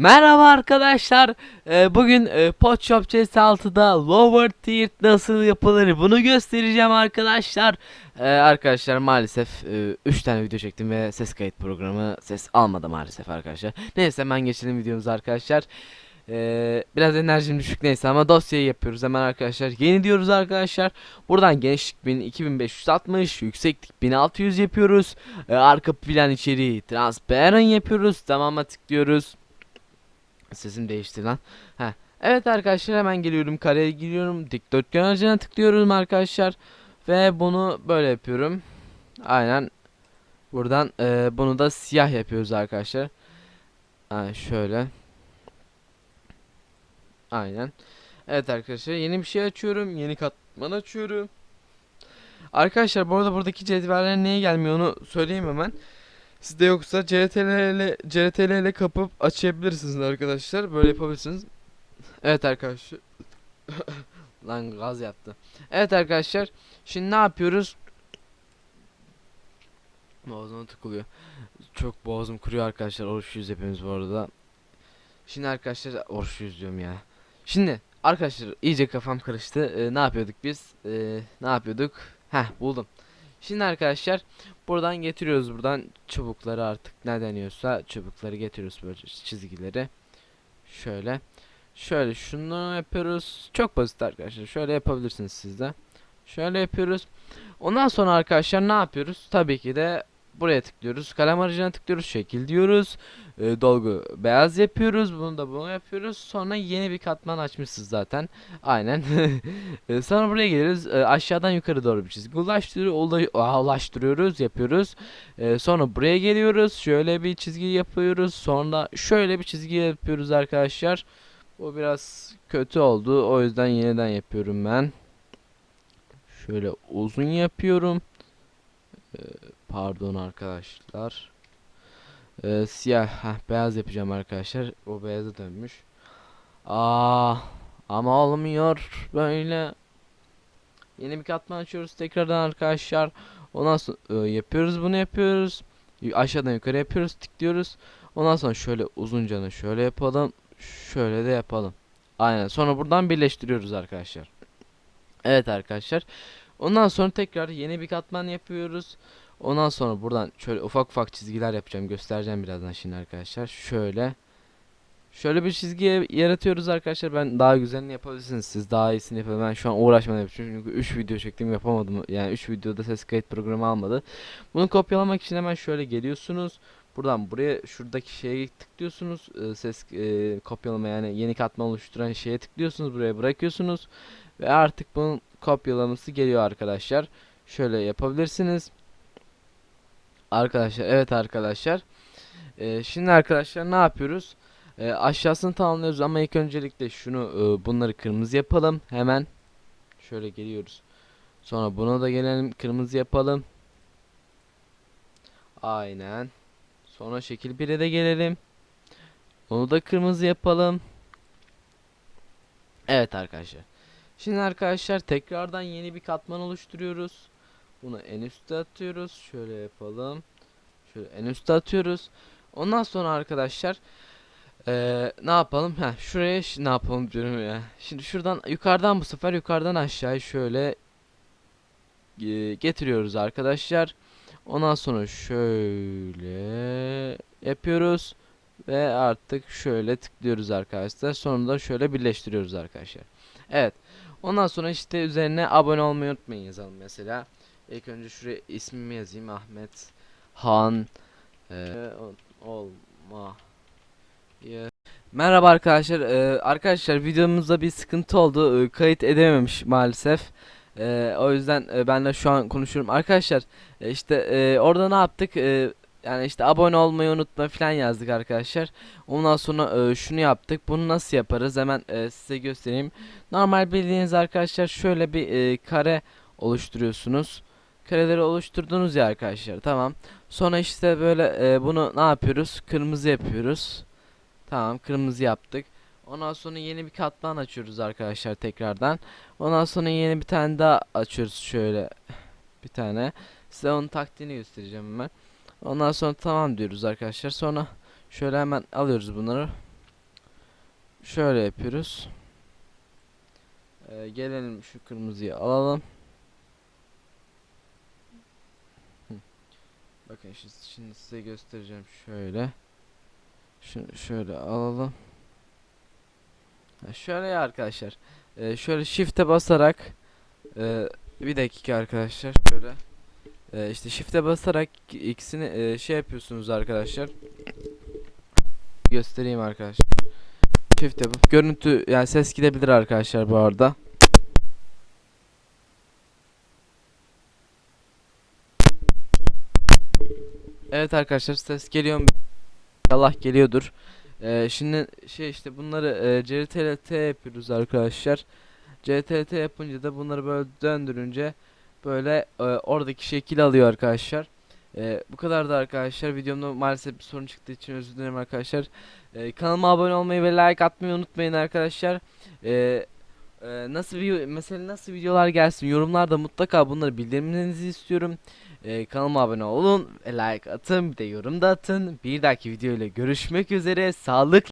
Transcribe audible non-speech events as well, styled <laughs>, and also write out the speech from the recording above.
Merhaba arkadaşlar. Ee, bugün e, Podshop CS6'da Lower Tier nasıl yapılır bunu göstereceğim arkadaşlar. Ee, arkadaşlar maalesef 3 tane video çektim ve ses kayıt programı ses almadı maalesef arkadaşlar. Neyse hemen geçelim videomuza arkadaşlar. Ee, biraz enerjim düşük neyse ama dosyayı yapıyoruz hemen arkadaşlar. Yeni diyoruz arkadaşlar. Buradan genişlik 1000 2560, yükseklik 1600 yapıyoruz. Ee, arka plan içeriği transparent yapıyoruz. Tamam'a tıklıyoruz. Sesim değişti lan. Ha. Evet arkadaşlar hemen geliyorum kareye giriyorum. Dikdörtgen aracına tıklıyorum arkadaşlar. Ve bunu böyle yapıyorum. Aynen. Buradan e, bunu da siyah yapıyoruz arkadaşlar. Ha, şöyle. Aynen. Evet arkadaşlar yeni bir şey açıyorum. Yeni katman açıyorum. Arkadaşlar bu arada buradaki cetveller neye gelmiyor onu söyleyeyim hemen. Sizde yoksa CTRL ile kapıp açabilirsiniz arkadaşlar. Böyle yapabilirsiniz. Evet arkadaşlar. <coughs> Lan gaz yaptı. Evet arkadaşlar. Şimdi ne yapıyoruz? Boğazıma tıkılıyor. Çok boğazım kuruyor arkadaşlar. Oruçluyuz hepimiz bu arada. Şimdi arkadaşlar oruçluyuz diyorum ya. Şimdi arkadaşlar iyice kafam karıştı. Ee, ne yapıyorduk biz? Ee, ne yapıyorduk? Heh buldum. Şimdi arkadaşlar buradan getiriyoruz buradan çubukları artık ne deniyorsa çubukları getiriyoruz böyle çizgileri. Şöyle. Şöyle şunu yapıyoruz. Çok basit arkadaşlar. Şöyle yapabilirsiniz siz de. Şöyle yapıyoruz. Ondan sonra arkadaşlar ne yapıyoruz? Tabii ki de buraya tıklıyoruz. Kalem aracına tıklıyoruz. Şekil diyoruz. E, dolgu beyaz yapıyoruz. Bunu da bunu yapıyoruz. Sonra yeni bir katman açmışız zaten. Aynen. <laughs> E, sonra buraya geliriz. E, aşağıdan yukarı doğru bir çizgi ulaştırıyor, ula- ulaştırıyoruz, yapıyoruz. E, sonra buraya geliyoruz. Şöyle bir çizgi yapıyoruz. Sonra şöyle bir çizgi yapıyoruz arkadaşlar. Bu biraz kötü oldu. O yüzden yeniden yapıyorum ben. Şöyle uzun yapıyorum. E, pardon arkadaşlar. E, siyah, heh, beyaz yapacağım arkadaşlar. O beyaza dönmüş. Aa, ama olmuyor böyle. Yeni bir katman açıyoruz tekrardan arkadaşlar. Ondan sonra e, yapıyoruz bunu yapıyoruz. Aşağıdan yukarı yapıyoruz tıklıyoruz. Ondan sonra şöyle uzuncanı şöyle yapalım. Şöyle de yapalım. Aynen. Sonra buradan birleştiriyoruz arkadaşlar. Evet arkadaşlar. Ondan sonra tekrar yeni bir katman yapıyoruz. Ondan sonra buradan şöyle ufak ufak çizgiler yapacağım. Göstereceğim birazdan şimdi arkadaşlar. Şöyle. Şöyle bir çizgi ya- yaratıyoruz arkadaşlar. Ben daha güzelini yapabilirsiniz. Siz daha iyisini yapın. Ben şu an uğraşmadım. Çünkü 3 video çektim yapamadım. Yani 3 videoda ses kayıt programı almadı. Bunu kopyalamak için hemen şöyle geliyorsunuz. Buradan buraya şuradaki şeye tıklıyorsunuz. Ee, ses e, kopyalama yani yeni katman oluşturan şeye tıklıyorsunuz. Buraya bırakıyorsunuz. Ve artık bunun kopyalaması geliyor arkadaşlar. Şöyle yapabilirsiniz. Arkadaşlar evet arkadaşlar. Ee, şimdi arkadaşlar ne yapıyoruz? Ee, aşağısını tamamlıyoruz ama ilk öncelikle şunu e, bunları kırmızı yapalım hemen. Şöyle geliyoruz. Sonra buna da gelelim kırmızı yapalım. Aynen. Sonra şekil 1'e de gelelim. Onu da kırmızı yapalım. Evet arkadaşlar. Şimdi arkadaşlar tekrardan yeni bir katman oluşturuyoruz. Bunu en üste atıyoruz. Şöyle yapalım. Şöyle en üste atıyoruz. Ondan sonra arkadaşlar eee, ne yapalım? Ha şuraya ne yapalım diyorum ya. Şimdi şuradan yukarıdan bu sefer yukarıdan aşağıya şöyle e, getiriyoruz arkadaşlar. Ondan sonra şöyle yapıyoruz ve artık şöyle tıklıyoruz arkadaşlar. Sonra da şöyle birleştiriyoruz arkadaşlar. Evet. Ondan sonra işte üzerine abone olmayı unutmayın yazalım mesela. İlk önce şuraya ismimi yazayım Ahmet Han eee, olma Merhaba arkadaşlar. Eee, arkadaşlar videomuzda bir sıkıntı oldu. Eee, kayıt edememiş maalesef. Eee, o yüzden eee, ben de şu an konuşuyorum. Arkadaşlar e, işte eee, orada ne yaptık? Eee, yani işte abone olmayı unutma falan yazdık arkadaşlar. Ondan sonra eee, şunu yaptık. Bunu nasıl yaparız? Hemen eee, size göstereyim. Normal bildiğiniz arkadaşlar şöyle bir eee, kare oluşturuyorsunuz. Kareleri oluşturdunuz ya arkadaşlar. Tamam. Sonra işte böyle eee, bunu ne yapıyoruz? Kırmızı yapıyoruz. Tamam, kırmızı yaptık. Ondan sonra yeni bir katman açıyoruz arkadaşlar tekrardan. Ondan sonra yeni bir tane daha açıyoruz şöyle bir tane. Size onun taktiğini göstereceğim hemen. Ondan sonra tamam diyoruz arkadaşlar. Sonra şöyle hemen alıyoruz bunları. şöyle yapıyoruz. Ee, gelelim şu kırmızıyı alalım. Bakın şimdi, şimdi size göstereceğim şöyle. Şunu şöyle alalım. Ha, şöyle ya arkadaşlar. Ee, şöyle shift'e basarak e, bir dakika arkadaşlar şöyle. Ee, işte shift'e basarak ikisini e, şey yapıyorsunuz arkadaşlar. Göstereyim arkadaşlar. Shift'e bu. Görüntü yani ses gidebilir arkadaşlar bu arada. Evet arkadaşlar ses geliyor mu? Allah geliyordur. Ee, şimdi şey işte bunları e, CTRL-T yapıyoruz arkadaşlar. CTRL-T yapınca da bunları böyle döndürünce böyle e, oradaki şekil alıyor arkadaşlar. E, bu kadar da arkadaşlar. Videomda maalesef bir sorun çıktığı için özür dilerim arkadaşlar. E, kanalıma abone olmayı ve like atmayı unutmayın arkadaşlar. E, e, nasıl video mesela nasıl videolar gelsin yorumlarda mutlaka bunları bildirmenizi istiyorum. E, kanalıma abone olun, ve like atın, bir de yorum da atın. Bir dahaki video ile görüşmek üzere. Sağlıklı